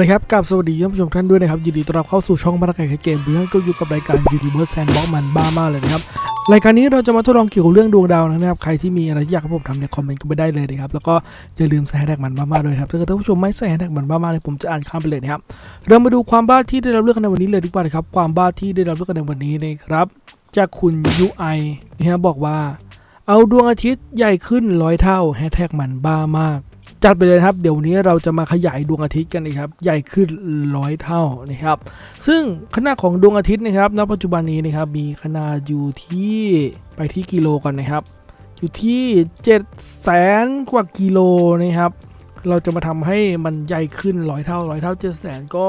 ละครับกับสวัสดีท่านผู้ชมท่านด้วยนะครับยินดีต้อนรับเข้าสู่ช่องมาตรการเกมเพื่อนก็อยู่กับรายการ Universe Sandbox มันบ้ามากเลยนะครับรายการนี้เราจะมาทดลองเกี่ยวกับเรื่องดวงดาวนะครับ ใครที่มีอะไรอยากให้ผมทำเนี่ยคอมเมนต์กันไปได้เลยนะครับ แล้วก็อย่าลืมใส่แฮชแท็กมันบ้ามากด้วยครับถ้าเกิดท่านผู้ชมไม่ใส่แฮชแท็กมันบ้ามากเลยผมจะอ่านข้ามไปเลยนะครับเรามาดูความบ้าที่ได้รับเลือกกันในวันนี้เลยดีกว่านะครับความบ้าที่ได้รับเลือกกันในวันนี้นะครับจากคุณ UI นะครับบอกว่า เอาดวงอาทิตย์ใหญ่ขึ้นร้อยเท่าแฮชแท็กมันบ้ามาก จัดไปเลยครับ เดี๋ยวนี้เราจะมาขยายดวงอาทิตย์กันนะครับ ใหญ่ขึ้นร้อยเท่านะครับ ซึ่งขนาดของดวงอาทิตย์นะครับณปัจจุบันนี้นะครับมีขนาดอยู่ที่ไปที่กิโลกันนะครับ อยู่ที่7 0 0แสนกว่ากิโลนะครับ เราจะมาทำให้มันใหญ่ขึ้นร้อยเท่าร้อยเท่า7 0 0แสนก็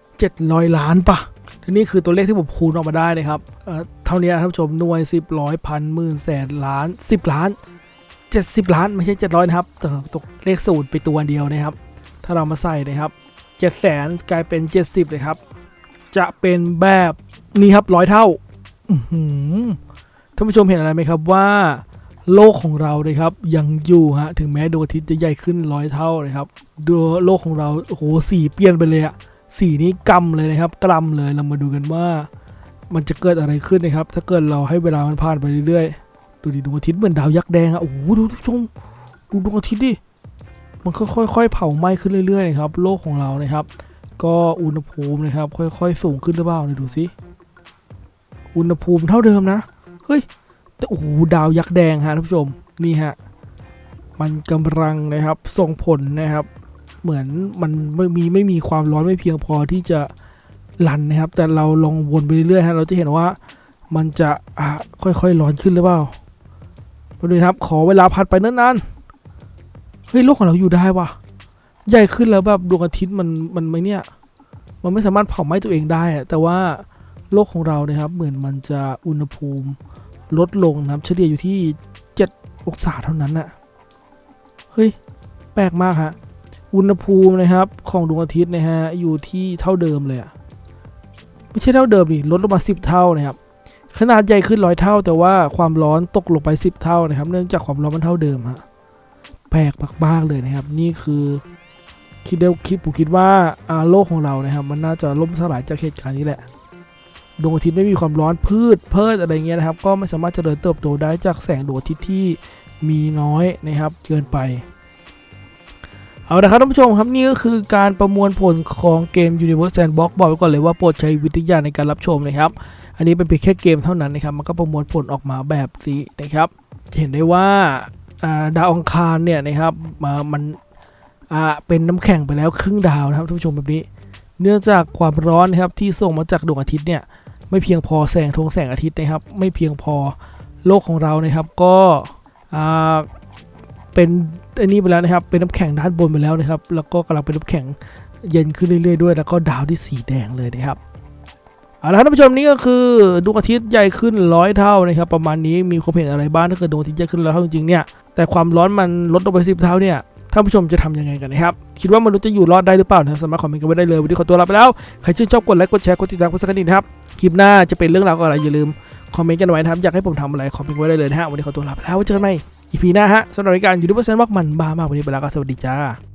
700 ล้านปะทีนี้คือตัวเลขที่ผมคูณออกมาได้นะครับเอ่อเท่านี้ท่านผู้ชมหน่วย 10ร้อยพันหมื่นแสนล้าน 10 ล้าน 70 ล้านไม่ใช่ 700 นะครับตตกเลขศูนย์ไปตัวเดียวนะครับ ถ้าเรามาใส่นะครับ7แสนกลายเป็น 70เลยครับ จะเป็นแบบนี้ครับร้อยเท่าท่านผู้ชมเห็นอะไรไหมครับว่า โลกของเราเลยครับ ยังอยู่ฮะถึงแม้ดวงอาทิตย์จะใหญ่ขึ้นร้อยเท่าเลยครับดูโลกของเราโอ้โหสีเปลี่ยนไปเลยอะสีนี้กำเลยนะครับกลำเลยเรามาดูกันว่า มันจะเกิดอะไรขึ้นนะครับ ถ้าเกิดเราให้เวลามันผ่านไปเรื่อยๆ ดูดิดวงอาทิตย์เหมือนดาวยักษ์แดงอะโอ้โหดูทุกชมดูดวงอาทิตย์ดิมันค่อยๆ เผาไหม้ขึ้นเรื่อยๆนะครับ โลกของเรานะครับ ก็อุณหภูมินะครับ ค่อยๆ สูงขึ้นหรือเปล่าเนี่ยดูสิอุณหภูมิเท่าเดิมนะเฮ้ยแต่โอ้โหดาวยักษ์แดงฮะท่านผู้ชมนี่ฮะมันกำลังนะครับส่งผลนะครับ เหมือนมันไม่มีไม่มีความร้อนไม่เพียงพอที่จะรันนะครับ แต่เราลองวนไปเรื่อยๆฮะเราจะเห็นว่ามันจะอะค่อยๆร้อนขึ้นหรือเปล่า มาดูนครับ ขอเวลาพัดไปนานๆเฮ้ยโลกของเราอยู่ได้วะใหญ่ขึ้นแล้วแบบดวงอาทิตย์มันมันไม่เนี่ย มันไม่สามารถเผาไหม้ตัวเองได้อะแต่ว่าโลกของเราเนี่ยครับ เหมือนมันจะอุณหภูมิลดลงนะครับ เฉลี่ยอยู่ที่ 7 องศาเท่านั้นน่ะเฮ้ย แปลกมากฮะ อุณหภูมินะครับ ของดวงอาทิตย์นะฮะ อยู่ที่เท่าเดิมเลยอะไม่ใช่เท่าเดิมดิ ลดลงมา 10 เท่านะครับ ขนาดใหญ่ขึ้นร้อยเท่า แต่ว่าความร้อนตกลงไป 10 เท่านะครับ เนื่องจากความร้อนมันเท่าเดิมฮะแปลกมากๆเลยนะครับ นี่คือคิดได้คิดผมคิดว่าอ่าโลกของเรานะครับ มันน่าจะล่มสลายจากเหตุการณ์นี้แหละดวงอาทิตย์ไม่มีความร้อนพืชเพิดอะไรเงี้ยนะครับ ก็ไม่สามารถเจริญเติบโตได้จากแสงดวงอาทิตย์ที่มีน้อยนะครับเกินไป เอาละครับท่านผู้ชมครับนี่ก็คือการประมวลผลของเกม Universe Sandbox บอกไว้ก่อนเลยว่าโปรดใช้วิทยาในการรับชมนะครับ อันนี้เป็นเพียงแค่เกมเท่านั้นนะครับมันก็ประมวลผลออกมาแบบนี้นะครับจะเห็นได้ว่าดาวอังคารเนี่ยนะครับมามันเป็นน้ำแข็งไปแล้วครึ่งดาวนะครับท่านผู้ชมแบบนี้ เนื่องจากความร้อนนะครับที่ส่งมาจากดวงอาทิตย์เนี่ยไม่เพียงพอแสงทงแสงอาทิตย์นะครับ ไม่เพียงพอโลกของเรานะครับ ก็เป็นอันนี้ไปแล้วนะครับ เป็นน้ำแข็งด้านบนไปแล้วนะครับ แล้วก็กำลังเป็นน้ำแข็งเย็นขึ้นเรื่อยๆด้วย แล้วก็ดาวที่สีแดงเลยนะครับ เอาละครับท่านผู้ชมนี่ก็คือดวงอาทิตย์ใหญ่ขึ้นร้อยเท่านะครับประมาณนี้มีความเห็นอะไรบ้างถ้าเกิดดวงอาทิตย์ใหญ่ขึ้นร้อยเท่าจริงๆเนี่ยแต่ความร้อนมันลดลงไปสิบเท่าเนี่ยท่านผู้ชมจะทำยังไงกันนะครับ คิดว่ามนุษย์จะอยู่รอดได้หรือเปล่านะสามารถคอมเมนต์กันไว้ได้เลยวันนี้ขอตัวลาไปแล้ว ใครชื่นชอบกดไลค์กดแชร์กดติดตามกดซักกันดีนะครับ คลิปหน้าจะเป็นเรื่องราวอะไรอย่าลืมคอมเมนต์กันไว้นะครับ อยากให้ผมทำอะไรคอมเมนต์ไว้ได้เลยนะฮะวันนี้ขอตัวลาไปแล้วไว้เจอกันใหม่อีพีหน้าฮะสำหรับรายการยูทูบเบอร์เซนบอกมันบ้ามากวันนี้ไปแล้วก็สวัสดีจ้า